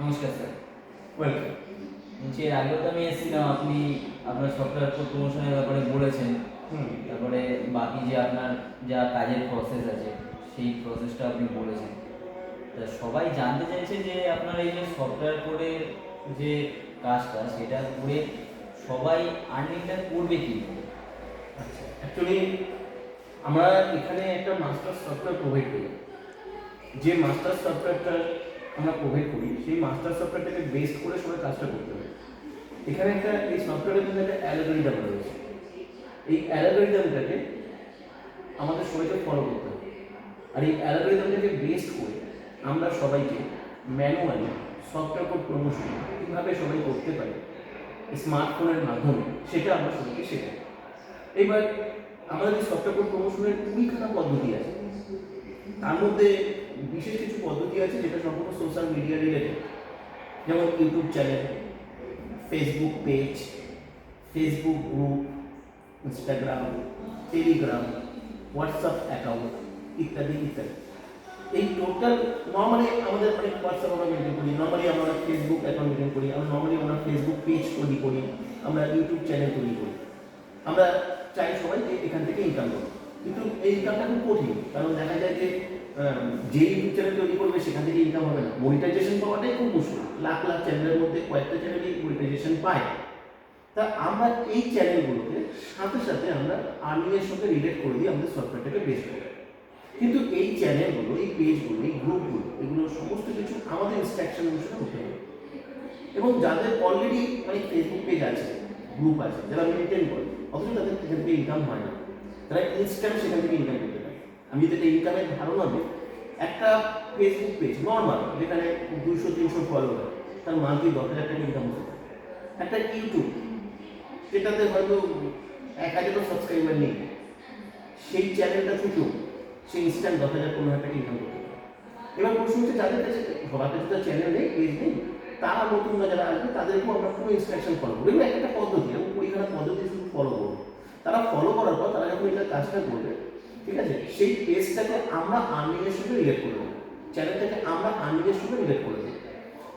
নমস্কার sir. Welcome বলছি এর আগেও তো আমি এসেছিলাম আপনি আপনার সফটওয়্যার প্রমোশনের ব্যাপারে বলেছেন। তারপরে বাকি যে আপনার যা কাজের প্রসেস আছে সেই প্রসেসটা আপনি বলেছেন। তা সবাই জানতে চাইছে যে আপনার এই যে সফটওয়্যার কোডের যে কাজটা সেটা করে সবাই আর্নিংটা করবে কি আচ্ছা অ্যাকচুয়ালি আমরা এখানে একটা মাস্টার সফটওয়্যার প্রোভাইড করি। যে মাস্টার সফটওয়্যারটা আমরা প্রোভাইড করি, সেই মাস্টার সফটওয়্যারটাকে বেস করে সবাই কাজটা করতে হবে এখানে একটা এই সফটওয়্যারের মধ্যে একটা অ্যালগোরিদম রয়েছে। এই অ্যালগোরিদমটাকে আমাদের সবাইকে ফলো করতে হবে। আর এই অ্যালগোরিদমটাকে বেস করে আমরা সবাইকে ম্যানুয়ালি সফটওয়্যার কোড প্রমোশন কীভাবে সবাই করতে পারে স্মার্টফোনের মাধ্যমে, সেটা আমরা সবাইকে শেখাই। এবার আমাদের সফটওয়্যার কোড প্রমোশনের কুড়িখানা পদ্ধতি আছে। তার মধ্যে বিশেষ কিছু পদ্ধতি আছে যেটা সম্পূর্ণ সোশ্যাল মিডিয়া রিলেটেড যেমন YouTube channel Facebook page Facebook group Instagram Telegram WhatsApp account ইত্যাদি ইত্যাদি। এই টোটাল নর্মালি আমাদের অনেক হোয়াটসঅ্যাপ আমরা মেনটেন করি নর্মালি আমরা ফেসবুক অ্যাকাউন্ট মেনটেন করি, আমরা নর্মালি আমরা ফেসবুক পেজ তৈরি করি, আমরা ইউটিউব চ্যানেল তৈরি করি। আমরা চাই সবাই যে এখান থেকে ইনকাম করব কিন্তু এই ইনকামটা খুব কঠিন, কারণ দেখা যায় যে যে চ্যানেল তৈরি করবে সেখান থেকে ইনকাম হবে না। মনিটাইজেশন পাওয়াটাই খুব মুশকিল। লাখ লাখ চ্যানেলের মধ্যে কয়েকটা চ্যানেলই মনিটাইজেশন পায়। তা আমরা এই চ্যানেলগুলোকে সাথে সাথে আমরা আর্নিংয়ের সঙ্গে রিলেট করে দিই আমাদের সফটওয়্যারটাকে বেস করে কিন্তু এই চ্যানেলগুলো এই পেজগুলো এই গ্রুপগুলো এগুলো সমস্ত কিছু আমাদের ইনস্ট্রাকশন অনুসারে হতে হবে এবং যাদের অলরেডি অনেক ফেসবুক পেজ আছে গ্রুপ আছে, যারা মেনটেন করে, অথচ তাদের সেখান থেকে ইনকাম হয় না। তারা ইনস্ট্যান্ট সেখান থেকে ইনকাম পারে আমি যদি একটা ইনকামের ধারণা দিই, একটা ফেসবুক পেজ নর্মাল যেখানে দুইশো, তিনশো ফলোয়ার তার মান্থলি দশ হাজার টাকা ইনকাম হতে একটা ইউটিউব সেটাতে হয়তো এক হাজারও সাবস্ক্রাইবার নেই, সেই চ্যানেলটা থেকেও সে ইনস্ট্যান্ট দশ হাজার, পনেরো হাজার টাকা ইনকাম করতে এবার প্রশ্ন হচ্ছে, যাদের কাছে সবার কাছে তো চ্যানেল নেই পেজ নেই, তারা নতুন যারা আসবে, তাদেরকেও আমরা পুরো ইনস্ট্রাকশন ফলো করব এগুলো একটা পদ্ধতি এবং কুড়িখানা পদ্ধতি শুধু ফলো করব। তারা ফলো করার পর তারা যখন এটা কাজটা করবে ঠিক আছে? সেই পেজটাকে আমরা আর্নিংয়ের সঙ্গে রিলেট করে দেবো চ্যানেলটাকে আমরা আর্নিংয়ের সঙ্গে রিলেট করে দেবো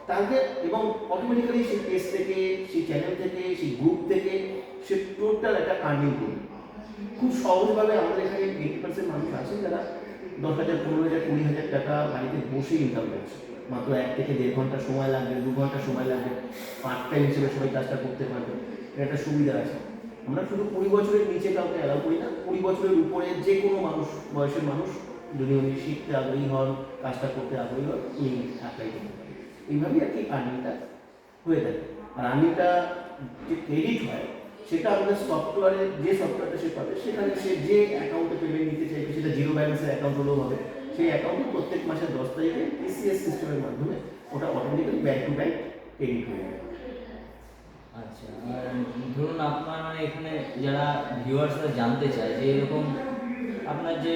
তাহলে এবং অটোমেটিক্যালি সেই পেজ থেকে, সেই চ্যানেল থেকে, সেই গ্রুপ থেকে সে টোটাল একটা আর্নিং করবে। খুব সহজভাবে আমাদের এখানে এইটি পার্সেন্ট মানুষ আছে যারা দশ হাজার, পনেরো হাজার, কুড়ি হাজার টাকা বাড়িতে বসে ইনকাম করছে। মাত্র এক থেকে দেড় ঘণ্টা সময় লাগবে, দু ঘণ্টা সময় লাগবে। পার্ট টাইম হিসেবে সবাই কাজটা করতে পারবে। এটা একটা সুবিধা আছে। আমরা শুধু কুড়ি বছরের নিচে কাউকে অ্যালাউ করি না, কুড়ি বছরের উপরে যে কোনো মানুষ, বয়সের মানুষ যদি উনি শিখতে আগ্রহী হন, কাজটা করতে আগ্রহী হন, উনি অ্যাপ্লাই করতে পারেন। এইভাবেই আর কি আর্নিংটা হয়ে থাকে। আর আর্নিংটা যে ক্রেডিট হয়, সেটা আমাদের সফটওয়্যারে যে সফটওয়্যারটা সে পাবে, সেখানে সে যে অ্যাকাউন্টে পেমেন্ট নিতে চাইবে, সেটা জিরো ব্যালেন্সের অ্যাকাউন্ট হলেও হবে। সেই অ্যাকাউন্টে প্রত্যেক মাসের দশ তারিখে টিসিএস সিস্টেমের মাধ্যমে ওটা automatically bank to bank credit হয়ে যাবে আচ্ছা আর ধরুন আপনার মানে এখানে যারা ভিউয়ার্সরা জানতে চায় যে এরকম আপনার যে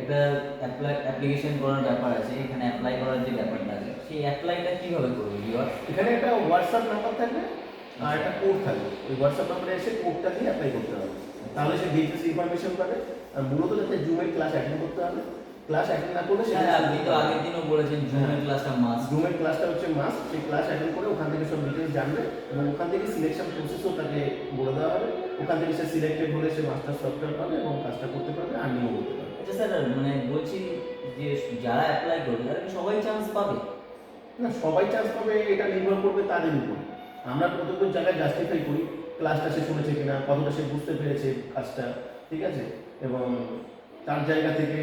একটা অ্যাপ্লাই অ্যাপ্লিকেশন করার ব্যাপার আছে, এখানে অ্যাপ্লাই করার যে ব্যাপারটা আছে, সেই অ্যাপ্লাইটা কীভাবে করবে ভিউয়ার্স এখানে একটা হোয়াটসঅ্যাপ নাম্বার থাকবে আর একটা কোড থাকবে। ওই হোয়াটসঅ্যাপ নাম্বারে এসে কোডটা দিয়ে অ্যাপ্লাই করতে হবে। তাহলে সে ডিটেলস ইনফরমেশন পাবে। আর মূলত যাতে জুমের ক্লাস অ্যাটেন্ড করতে হবে। ক্লাস অ্যাটেন্ড না করলে হ্যাঁ সেটা আপনি তো আগের দিনও বলেছেন জুমের ক্লাসটা মাস জুমের ক্লাসটা হচ্ছে মাস সেই ক্লাস অ্যাটেন্ড করে ওখান থেকে সব ডিটেলস জানবে এবং ওখান থেকে সিলেকশন প্রসেসও তাকে বলে দেওয়া হবে। ওখান থেকে সে সিলেক্টেড হলে সে মাস্টার সফটওয়্যার পাবে এবং কাজটা করতে পারবে আর্নিংও করতে পারবে। আচ্ছা স্যার মানে বলছি যে যারা অ্যাপ্লাই করবে তারা সবাই চান্স পাবে? না সবাই চান্স পাবে এটা নির্ভর করবে তাদের উপর। আমরা কতটুকু জায়গায় জাস্টিফাই করি ক্লাসটা সে শুনেছে কিনা কতটা সে বুঝতে পেরেছে কাজটা ঠিক আছে? এবং তার জায়গা থেকে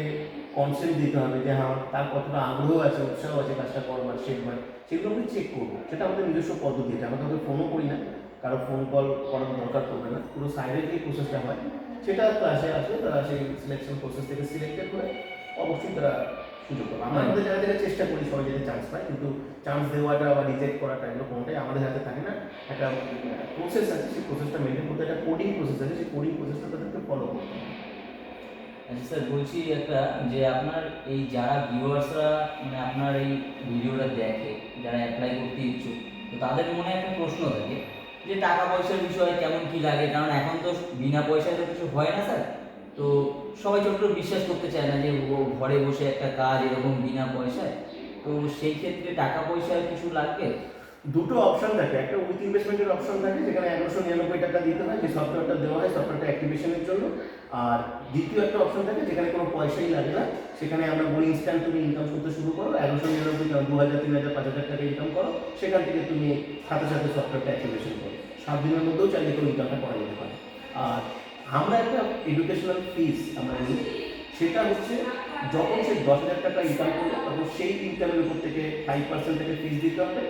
কনসেন্ট দিতে হবে যে হ্যাঁ তার কতটা আগ্রহ আছে, উৎসাহ আছে কাজটা করবার শেখবার সেগুলো আমি চেক করব সেটা আমাদের নিজস্ব পদ্ধতি আছে আমরা কাউকে ফোনও করি না। কারও ফোন কল করার দরকার পড়বে না। পুরো সাইডের যে প্রসেসটা হয়, সেটা ক্লাসে আসলে তারা সেই সিলেকশন প্রসেস থেকে সিলেক্টেড করে অবশ্যই তারা সুযোগ পাবে। আমরা আমাদের জায়গা থেকে চেষ্টা করি সবাই যাতে চান্স পায়, কিন্তু চান্স দেওয়াটা বা রিজেক্ট করাটা এগুলো কোনোটাই আমাদের হাতে থাকে না। একটা প্রসেস আছে, সেই প্রসেসটা মেনটেন করতে, একটা কোডিং প্রসেস আছে, সেই কোডিং প্রসেসটা তাদেরকে ফলো করতে হবে। স্যার বলছি একটা যে আপনার এই যারা ভিউয়ার্সরা মানে আপনার এই ভিডিওটা দেখে, যারা অ্যাপ্লাই করতে ইচ্ছুক, তো তাদের মনে একটা প্রশ্ন থাকে যে টাকা পয়সার বিষয়ে কেমন কি লাগে? কারণ এখন তো বিনা পয়সায় তো কিছু হয় না, স্যার। তো সবাই ছোট্ট বিশ্বাস করতে চায় না যে ঘরে বসে একটা কাজ এরকম বিনা পয়সায়। তো সেই ক্ষেত্রে টাকা পয়সা কিছু লাগবে? দুটো অপশন থাকে। একটা উইথ ইনভেস্টমেন্টের অপশন থাকে, যেখানে এগারোশো নিরানব্বই টাকা দিতে হয়, যে সফটওয়্যারটা দেওয়া হয় সফটওয়্যারটা অ্যাক্টিভেশনের জন্য। আর দ্বিতীয় একটা অপশন থাকে, যেখানে কোনো পয়সাই লাগে না। সেখানে আমরা বলি ইনস্ট্যান্ট তুমি ইনকাম করতে শুরু করো এগারোশো নিরানব্বই দু হাজার, তিন হাজার, পাঁচ হাজার টাকা ইনকাম করো, সেখান থেকে তুমি সাথে সাথে সফটওয়্যারটা অ্যাক্টিভেশন করো। সাত দিনের মধ্যেও চাইলে কেউ ইনকামটা করা যেতে পারে। আর আমরা একটা এডুকেশনাল ফিস আমরা নিই সেটা হচ্ছে যখন সে দশ হাজার টাকা ইনকাম করবে, তখন সেই ইনকামের উপর থেকে ফাইভ পার্সেন্ট থেকে ফিস দিতে হবে।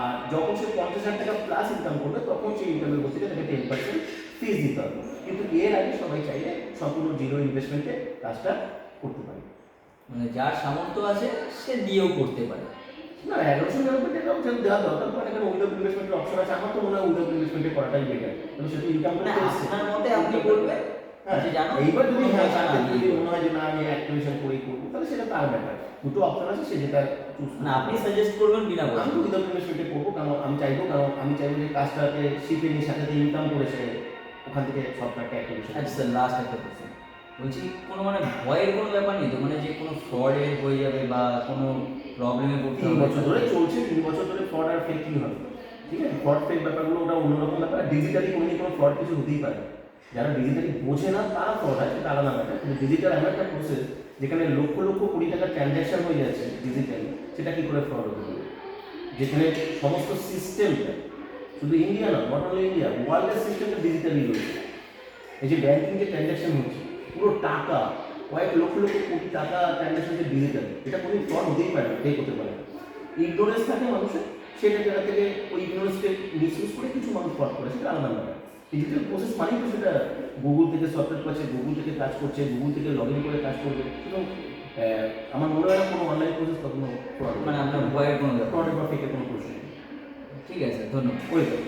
আর যখন সে পঞ্চাশ হাজার টাকা প্লাস ইনকাম করবে তখন সেই ইনকামের থেকে তাকে টেন পার্সেন্ট ফিস দিতে হবে। কিন্তু এর আগে সবাই চাইলে সম্পূর্ণ জিরো ইনভেস্টমেন্টে কাজটা করতে পারে। মানে যার সামর্থ্য আছে সে দিয়েও করতে পারে। না এগারোশো নিরানব্বই টাকা অপশন দেওয়া দরকার পড়ে এখানে উইদাউট ইনভেস্টমেন্টের অপশন আছে। আমার তো মনে হয় উইদাউট ইনভেস্টমেন্টে করাটাই বেটার কারণ সে তো ইনকাম মানে করতে আপনার মতে আপনি বলবেন হ্যাঁ, জানো এইবার যদি হ্যাঁ তাকে যদি মনে হয় যে না আমি অ্যাক্টিভেশন করেই করব তাহলে সেটা তার ব্যাপার। দুটো অপশন আছে সে যেটা চুজ মানে আপনি সাজেস্ট করবেন বিনা আমি পয়সা তো উইদাউট ইনভেস্টমেন্টে করব কারণ আমি চাইব কারণ আমি চাইব যে কাজটাকে শিখে নিয়ে সাথে ইনকাম করে সে ওখান থেকে সফটওয়্যারটা অ্যাক্টিভেশন আচ্ছা স্যার লাস্ট একটা কোশ্চেন বলছি কোনো মানে ভয়ের কোনো ব্যাপার নেই তো? মানে যে কোনো ফ্রডে হয়ে যাবে বা কোনো প্রবলেমে পড়তে তিন বছর ধরে চলছে তিন বছর ধরে ফ্রড আর ফেক কি হবে। ঠিক আছে ফ্রড ফেক ব্যাপারগুলো ওটা অন্যরকম ব্যাপার ডিজিটালি কোনো কোনো ফ্রড কিছু হতেই পারে। যারা ডিজিটালি বোঝে না, তারা ফ্রড আছে, তারা না ব্যাপার কিন্তু ডিজিটাল এমন একটা প্রসেস যেখানে লক্ষ লক্ষ কোটি টাকার ট্রানজ্যাকশন হয়ে যাচ্ছে ডিজিটালি সেটা কি করে ফ্রড হতে পারে যেখানে সমস্ত সিস্টেমটা শুধু ইন্ডিয়া না নট অনলি ইন্ডিয়া ওয়ার্ল্ডের সিস্টেমটা ডিজিটালি রয়েছে। এই যে ব্যাংকিং যে ট্রানজ্যাকশন হচ্ছে, পুরো টাকা, কয়েক লক্ষ লক্ষ কোটি টাকা ট্রানজ্যাকশন যে ডিজিটাল এটা কোনো ফ্রড হতেই পারে না হতে পারে ইগনোরেন্স থাকে মানুষের, সেটা জায়গা থেকে ওই ইগনোরেন্সকে মিসইউজ করে কিছু মানুষ ফ্রড করে, সেটা আলাদা ব্যাপার। ডিজিটাল প্রসেস মানেই তো সেটা গুগল থেকে সফটওয়্যার করছে গুগল থেকে কাজ করছে গুগল থেকে লগ ইন করে কাজ করবে। এবং আমার মনে হয় না কোনো অনলাইন প্রসেস কখনো মানে আপনার ভয়ের কোনো ব্যাপার ফ্রডের বা ফেকের কোনো প্রশ্ন ঠিক আছে ধন্যবাদ। ওয়েলকাম